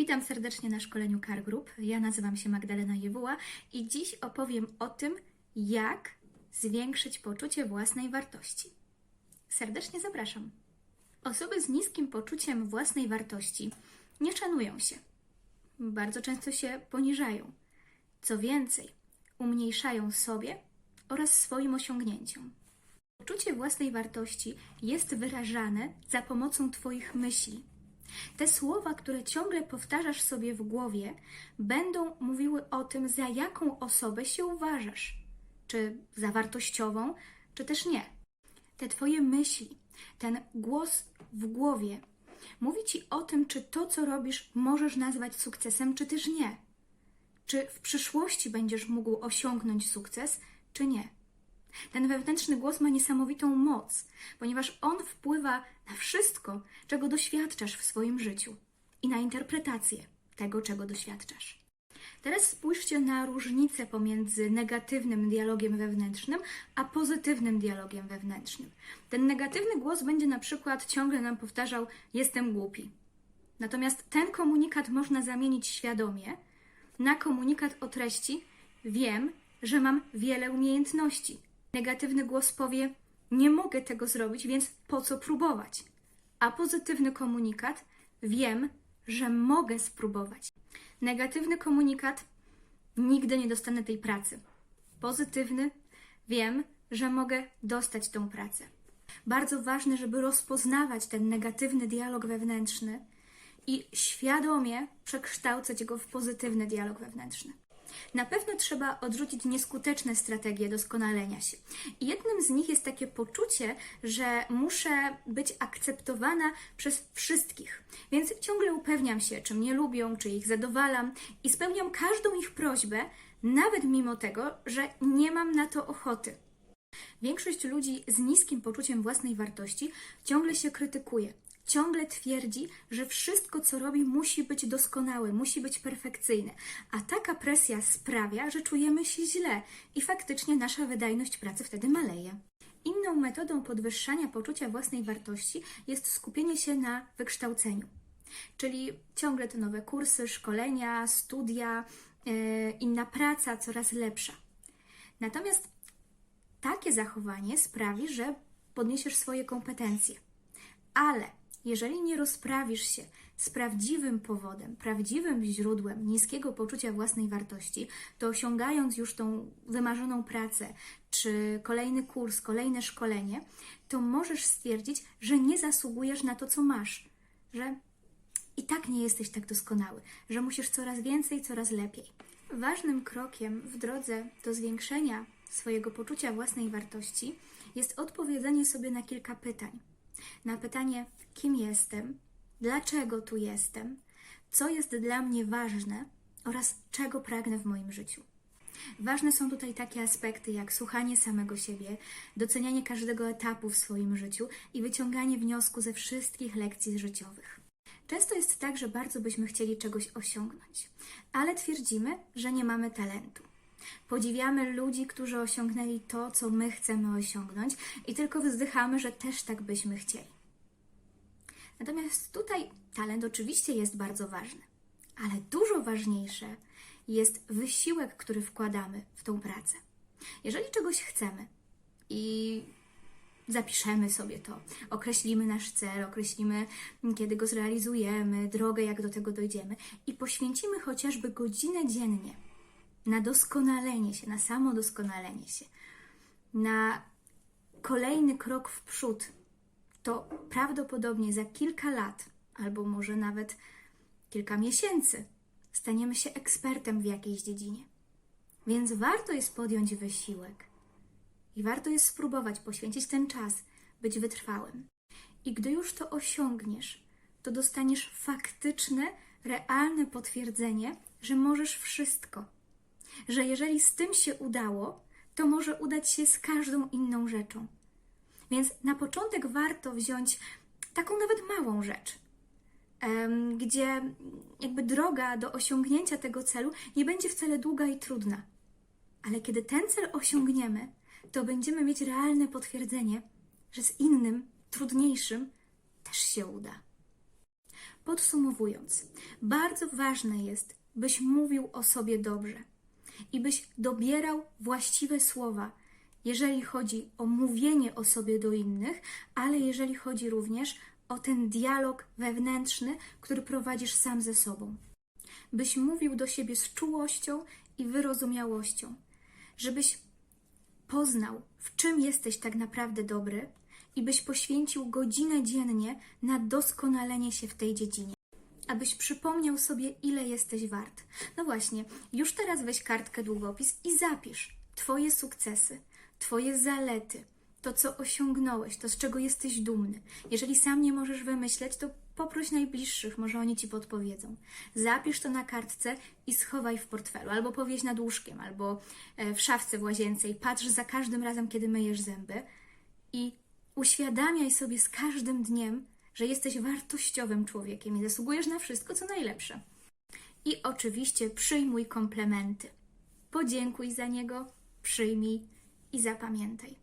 Witam serdecznie na szkoleniu Car Group. Ja nazywam się Magdalena Jewuła i dziś opowiem o tym, jak zwiększyć poczucie własnej wartości. Serdecznie zapraszam. Osoby z niskim poczuciem własnej wartości nie szanują się. Bardzo często się poniżają. Co więcej, umniejszają sobie oraz swoim osiągnięciom. Poczucie własnej wartości jest wyrażane za pomocą Twoich myśli. Te słowa, które ciągle powtarzasz sobie w głowie, będą mówiły o tym, za jaką osobę się uważasz. Czy za wartościową, czy też nie. Te Twoje myśli, ten głos w głowie mówi Ci o tym, czy to, co robisz, możesz nazwać sukcesem, czy też nie. Czy w przyszłości będziesz mógł osiągnąć sukces, czy nie. Ten wewnętrzny głos ma niesamowitą moc, ponieważ on wpływa na wszystko, czego doświadczasz w swoim życiu i na interpretację tego, czego doświadczasz. Teraz spójrzcie na różnicę pomiędzy negatywnym dialogiem wewnętrznym a pozytywnym dialogiem wewnętrznym. Ten negatywny głos będzie na przykład ciągle nam powtarzał: Jestem głupi. Natomiast ten komunikat można zamienić świadomie na komunikat o treści: Wiem, że mam wiele umiejętności. Negatywny głos powie: Nie mogę tego zrobić, więc po co próbować? A pozytywny komunikat: Wiem, że mogę spróbować. Negatywny komunikat: Nigdy nie dostanę tej pracy. Pozytywny: Wiem, że mogę dostać tą pracę. Bardzo ważne, żeby rozpoznawać ten negatywny dialog wewnętrzny i świadomie przekształcać go w pozytywny dialog wewnętrzny. Na pewno trzeba odrzucić nieskuteczne strategie doskonalenia się. I jednym z nich jest takie poczucie, że muszę być akceptowana przez wszystkich. Więc ciągle upewniam się, czy mnie lubią, czy ich zadowalam i spełniam każdą ich prośbę, nawet mimo tego, że nie mam na to ochoty. Większość ludzi z niskim poczuciem własnej wartości ciągle się krytykuje. Ciągle twierdzi, że wszystko, co robi, musi być doskonałe, musi być perfekcyjne. A taka presja sprawia, że czujemy się źle i faktycznie nasza wydajność pracy wtedy maleje. Inną metodą podwyższania poczucia własnej wartości jest skupienie się na wykształceniu. Czyli ciągle te nowe kursy, szkolenia, studia, yy, inna praca, coraz lepsza. Natomiast takie zachowanie sprawi, że podniesiesz swoje kompetencje. Ale jeżeli nie rozprawisz się z prawdziwym powodem, prawdziwym źródłem niskiego poczucia własnej wartości, to osiągając już tą wymarzoną pracę, czy kolejny kurs, kolejne szkolenie, to możesz stwierdzić, że nie zasługujesz na to, co masz, że i tak nie jesteś tak doskonały, że musisz coraz więcej, coraz lepiej. Ważnym krokiem w drodze do zwiększenia swojego poczucia własnej wartości jest odpowiedzenie sobie na kilka pytań. Na pytanie, kim jestem, dlaczego tu jestem, co jest dla mnie ważne oraz czego pragnę w moim życiu. Ważne są tutaj takie aspekty jak słuchanie samego siebie, docenianie każdego etapu w swoim życiu i wyciąganie wniosku ze wszystkich lekcji życiowych. Często jest tak, że bardzo byśmy chcieli czegoś osiągnąć, ale twierdzimy, że nie mamy talentu. Podziwiamy ludzi, którzy osiągnęli to, co my chcemy osiągnąć, i tylko wzdychamy, że też tak byśmy chcieli. Natomiast tutaj talent oczywiście jest bardzo ważny, ale dużo ważniejsze jest wysiłek, który wkładamy w tą pracę. Jeżeli czegoś chcemy i zapiszemy sobie to, określimy nasz cel, określimy, kiedy go zrealizujemy, drogę, jak do tego dojdziemy i poświęcimy chociażby godzinę dziennie na doskonalenie się, na samo doskonalenie się, na kolejny krok w przód, to prawdopodobnie za kilka lat, albo może nawet kilka miesięcy, staniemy się ekspertem w jakiejś dziedzinie. Więc warto jest podjąć wysiłek i warto jest spróbować poświęcić ten czas, być wytrwałym. I gdy już to osiągniesz, to dostaniesz faktyczne, realne potwierdzenie, że możesz wszystko. Że jeżeli z tym się udało, to może udać się z każdą inną rzeczą. Więc na początek warto wziąć taką nawet małą rzecz, gdzie jakby droga do osiągnięcia tego celu nie będzie wcale długa i trudna. Ale kiedy ten cel osiągniemy, to będziemy mieć realne potwierdzenie, że z innym, trudniejszym też się uda. Podsumowując, bardzo ważne jest, byś mówił o sobie dobrze i byś dobierał właściwe słowa, jeżeli chodzi o mówienie o sobie do innych, ale jeżeli chodzi również o ten dialog wewnętrzny, który prowadzisz sam ze sobą. Byś mówił do siebie z czułością i wyrozumiałością, żebyś poznał, w czym jesteś tak naprawdę dobry i byś poświęcił godzinę dziennie na doskonalenie się w tej dziedzinie. Abyś przypomniał sobie, ile jesteś wart. No właśnie, już teraz weź kartkę, długopis i zapisz Twoje sukcesy, Twoje zalety, to co osiągnąłeś, to z czego jesteś dumny. Jeżeli sam nie możesz wymyśleć, to poproś najbliższych, może oni ci podpowiedzą. Zapisz to na kartce i schowaj w portfelu, albo powieź nad łóżkiem, albo e, w szafce w łazience i patrz za każdym razem, kiedy myjesz zęby i uświadamiaj sobie z każdym dniem, że jesteś wartościowym człowiekiem i zasługujesz na wszystko, co najlepsze. I oczywiście przyjmuj komplementy. Podziękuj za niego, przyjmij i zapamiętaj.